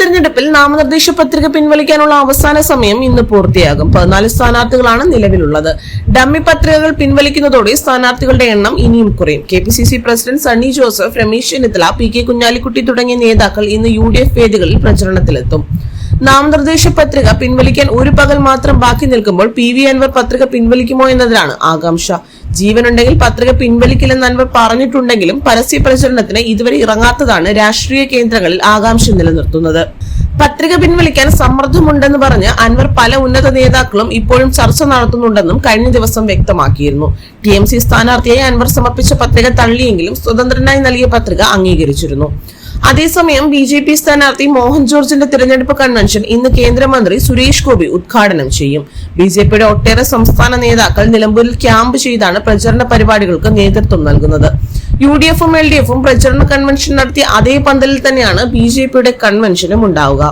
തെരഞ്ഞെടുപ്പിൽ നാമനിർദ്ദേശ പത്രിക പിൻവലിക്കാനുള്ള അവസാന സമയം ഇന്ന് പൂർത്തിയാകും. പതിനാല് സ്ഥാനാർത്ഥികളാണ് നിലവിലുള്ളത്. ഡമ്മി പത്രികകൾ പിൻവലിക്കുന്നതോടെ സ്ഥാനാർത്ഥികളുടെ എണ്ണം ഇനിയും കുറയും. K P C C president Sunny Joseph Ramesh Chennithala P K Kunhalikutty തുടങ്ങിയ നേതാക്കൾ ഇന്ന് യു ഡി എഫ് വേദികളിൽ പ്രചരണത്തിലെത്തും. നാമനിർദ്ദേശ പത്രിക പിൻവലിക്കാൻ ഒരു പകൽ മാത്രം ബാക്കി നിൽക്കുമ്പോൾ പി വി അൻവർ പത്രിക പിൻവലിക്കുമോ എന്നതിലാണ് ആകാംക്ഷ. ജീവനുണ്ടെങ്കിൽ പത്രിക പിൻവലിക്കില്ലെന്ന് അൻവർ പറഞ്ഞിട്ടുണ്ടെങ്കിലും പരസ്യ പ്രചരണത്തിന് ഇതുവരെ ഇറങ്ങാത്തതാണ് രാഷ്ട്രീയ കേന്ദ്രങ്ങളിൽ ആകാംക്ഷ നിലനിർത്തുന്നത്. പത്രിക പിൻവലിക്കാൻ സമ്മർദ്ദമുണ്ടെന്ന് പറഞ്ഞ് അൻവർ പല ഉന്നത നേതാക്കളും ഇപ്പോഴും ചർച്ച നടത്തുന്നുണ്ടെന്നും കഴിഞ്ഞ ദിവസം വ്യക്തമാക്കിയിരുന്നു. ടി എം സി സ്ഥാനാർത്ഥിയായി അൻവർ സമർപ്പിച്ച പത്രിക തള്ളിയെങ്കിലും സ്വതന്ത്രനായി നൽകിയ പത്രിക അംഗീകരിച്ചിരുന്നു. അതേസമയം ബി ജെ പി സ്ഥാനാർത്ഥി മോഹൻ ജോർജിന്റെ തിരഞ്ഞെടുപ്പ് കൺവെൻഷൻ ഇന്ന് കേന്ദ്രമന്ത്രി സുരേഷ് ഗോപി ഉദ്ഘാടനം ചെയ്യും. ബി ജെ പിയുടെ ഒട്ടേറെ സംസ്ഥാന നേതാക്കൾ നിലമ്പൂരിൽ ക്യാമ്പ് ചെയ്താണ് പ്രചരണ പരിപാടികൾക്ക് നേതൃത്വം നൽകുന്നത്. യു ഡി എഫും എൽ ഡി എഫും പ്രചരണ കൺവെൻഷൻ നടത്തിയ അതേ പന്തലിൽ തന്നെയാണ് ബി ജെ പിയുടെ കൺവെൻഷനും ഉണ്ടാവുക.